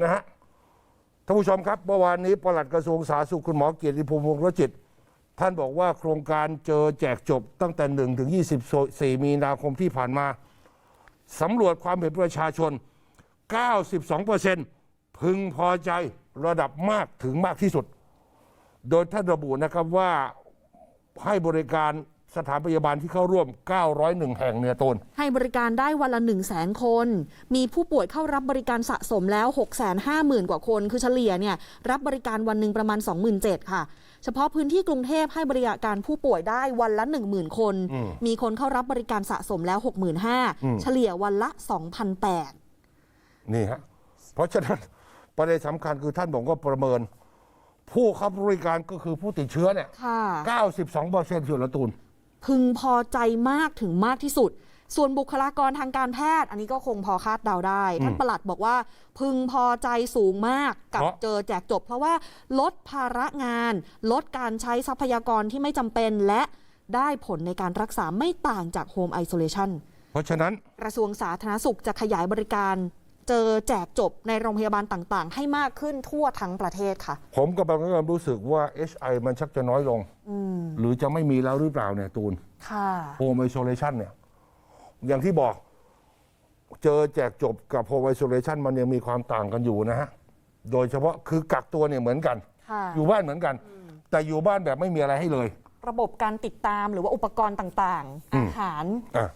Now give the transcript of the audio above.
นะฮะท่านผู้ชมครับเมื่อวานนี้ปลัดกระทรวงสาธารณสุขคุณหมอเกียรติภูมิวงศ์รจิต ท่านบอกว่าโครงการเจอแจกจบตั้งแต่1ถึง24 มีนาคมที่ผ่านมาสำรวจความเห็นประชาชน 92%พึงพอใจระดับมากถึงมากที่สุด โดยท่านระบุนะครับว่าให้บริการ สถานพยาบาลที่เข้าร่วม 901 แห่งเนี่ยตน ให้บริการได้วันละ 1 0 0 0 0แสนคน มีผู้ป่วยเข้ารับบริการสะสมแล้ว 6 5 0 0 0 0 กว่าคน คือเฉลี่ยเนี่ยรับบริการวันหนึ่งประมาณ 27,000 ค่ะ เฉพาะพื้นที่กรุงเทพให้บริการผู้ป่วยได้วันละ 10,000 คน อืม มีคนเข้ารับบริการสะสมแล้วอืม65,000 เฉลี่ยวันละ 2,800 นี่ฮะ เพราะฉะนั้นประเด็นสำคัญคือท่านบอกว่าประเมิน ผู้เข้าบริการก็คือผู้ติดเชื้อเนี่ยค่ะ 92เปอร์เซ็นต์ส่วนละตูน พึงพอใจมากถึงมากที่สุด ส่วนบุคลากรทางการแพทย์ อันนี้ก็คงพอคาดเดาได้ ท่านปลัดบอกว่า พึงพอใจสูงมากกับเพราะเจอแจกจบ เพราะว่าลดภาระงาน ลดการใช้ทรัพยากรที่ไม่จำเป็นและได้ผลในการรักษาไม่ต่างจากโฮมไอโซเลชันเพราะฉะนั้นกระทรวงสาธารณสุขจะขยายบริการ เจอแจกจบในโรงพยาบาลต่างๆ ให้มากขึ้นทั่วทั้งประเทศค่ะ ผมกำลังเริ่มรู้สึกว่า HI มันชักจะน้อยลง อืมหรือจะไม่มีแล้วหรือเปล่าเนี่ยตูนค่ะ โฮมไอโซเลชันเนี่ย อย่างที่บอก เจอแจกจบกับโฮมไอโซเลชันมันยังมีความต่างกันอยู่นะฮะ โดยเฉพาะคือกักตัวเนี่ยเหมือนกัน ค่ะ อยู่บ้านเหมือนกัน แต่อยู่บ้านแบบไม่มีอะไรให้เลย ระบบการติดตามหรือว่าอุปกรณ์ต่าง ๆอือามหาร อะ